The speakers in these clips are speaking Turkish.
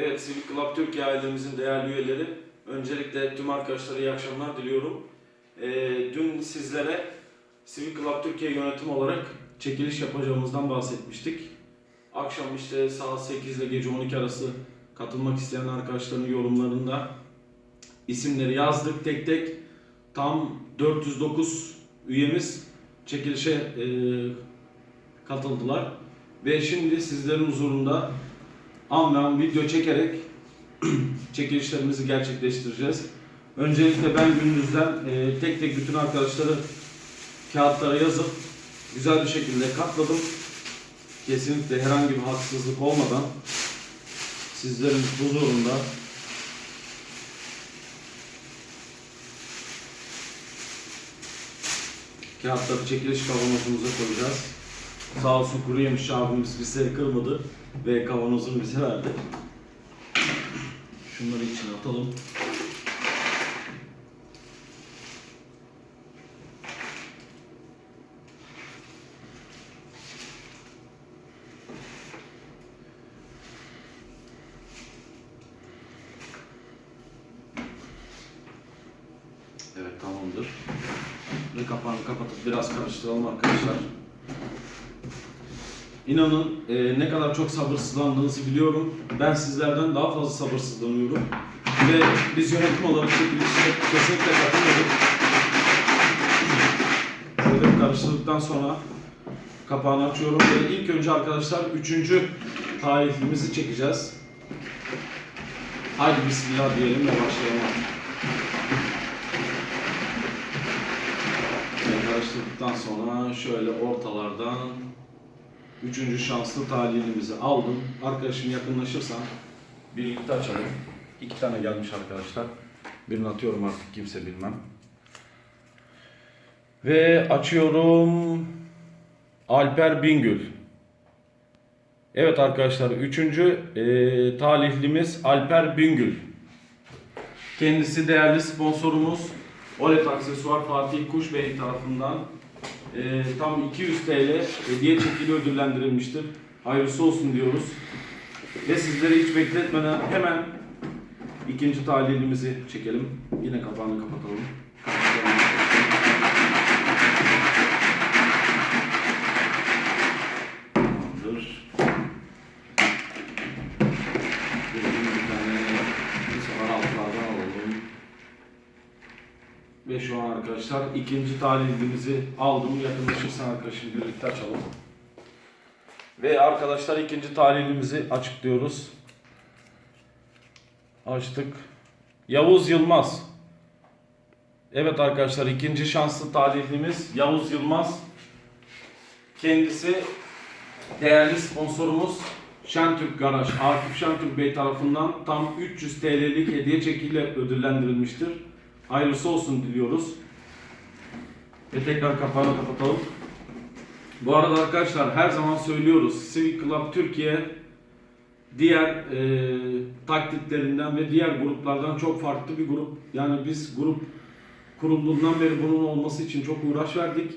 Evet, Civic Club Türkiye ailemizin değerli üyeleri, öncelikle tüm arkadaşlara iyi akşamlar diliyorum. Ee, dün sizlere Civic Club Türkiye yönetim olarak çekiliş yapacağımızdan bahsetmiştik. Akşam işte saat 8 ile gece 12 arası katılmak isteyen arkadaşların yorumlarında isimleri yazdık tek tek. Tam 409 üyemiz çekilişe e, katıldılar. Ve şimdi sizlerin huzurunda an ve an video çekerek çekilişlerimizi gerçekleştireceğiz. Öncelikle ben gündüzden e, tek tek bütün arkadaşları kağıtlara yazıp güzel bir şekilde katladım. Kesinlikle herhangi bir haksızlık olmadan sizlerin huzurunda kağıtları çekiliş kavanozumuza koyacağız. Sağ olsun kuru yemiş abimiz bizleri kırmadı ve kavanozunu bize verdi. Şunları içine atalım. Evet tamamdır. Ve kapağını kapatıp biraz karıştıralım arkadaşlar. İnanın e, ne kadar çok sabırsızlandığınızı biliyorum. Ben sizlerden daha fazla sabırsızlanıyorum. Ve biz yönetim olarak çekilişe kesinlikle katılmadık. Şöyle bir karıştırdıktan sonra kapağını açıyorum ve ilk önce arkadaşlar üçüncü tarihlimizi çekeceğiz. Haydi bismillah diyelim ve başlayalım. Ve karıştırdıktan sonra şöyle ortalardan Üçüncü şanslı talihimizi aldım. Arkadaşım yakınlaşırsan birlikte açalım. İki tane gelmiş arkadaşlar. Birini atıyorum artık kimse bilmem. Ve açıyorum. Alper Bingül. Evet arkadaşlar üçüncü e, talihlimiz Alper Bingül. Kendisi değerli sponsorumuz OLED Aksesuar Fatih Kuşbey tarafından e, tam 200 TL hediye çekili ödüllendirilmiştir. Hayırlısı olsun diyoruz. Ve sizleri hiç bekletmeden hemen ikinci talihimizi çekelim. Yine kapağını kapatalım. Ve şu an arkadaşlar ikinci talihimizi aldım. Yakınlaşırsan arkadaşım birlikte açalım. Ve arkadaşlar ikinci talihimizi açıklıyoruz. Açtık. Yavuz Yılmaz. Evet arkadaşlar ikinci şanslı talihlimiz Yavuz Yılmaz. Kendisi değerli sponsorumuz Şentürk Garaj, Akif Şentürk Bey tarafından tam 300 TL'lik hediye çekiyle ödüllendirilmiştir. Hayırlısı olsun diliyoruz. Ve tekrar kapağını kapatalım. Bu arada arkadaşlar her zaman söylüyoruz. Civic Club Türkiye diğer e, taklitlerinden ve diğer gruplardan çok farklı bir grup. Yani biz grup kurulduğundan beri bunun olması için çok uğraş verdik.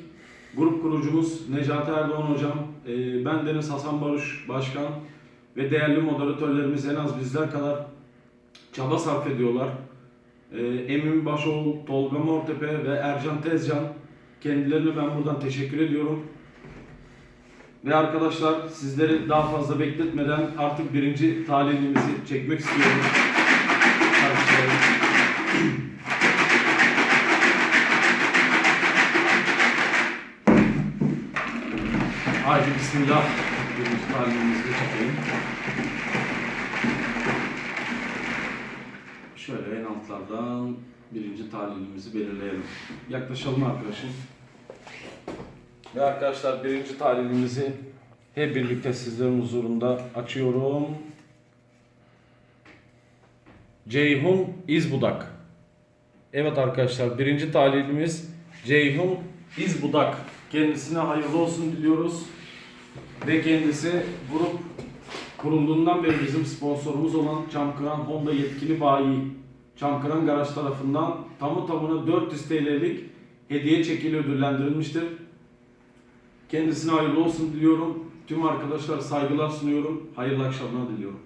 Grup kurucumuz Necati Erdoğan Hocam, e, ben Deniz Hasan Barış Başkan ve değerli moderatörlerimiz en az bizler kadar çaba sarf ediyorlar. Ee, Emin Başoğlu, Tolga Mortepe ve Ercan Tezcan kendilerine ben buradan teşekkür ediyorum. Ve arkadaşlar sizleri daha fazla bekletmeden artık birinci talihimizi çekmek istiyorum. Haydi bismillah. Birinci talihimizi de çekelim. Şöyle en altlardan birinci talihimizi belirleyelim. Yaklaşalım arkadaşım. Ve arkadaşlar birinci talihimizi hep birlikte sizlerin huzurunda açıyorum. Ceyhun İzbudak. Evet arkadaşlar birinci talihimiz Ceyhun İzbudak. Kendisine hayırlı olsun diliyoruz. Ve kendisi grup kurulduğundan beri bizim sponsorumuz olan Çamkıran Honda yetkili bayi Çamkıran Garaj tarafından tamı tamına 400 TL'lik hediye çekili ödüllendirilmiştir. Kendisine hayırlı olsun diliyorum. Tüm arkadaşlar saygılar sunuyorum. Hayırlı akşamlar diliyorum.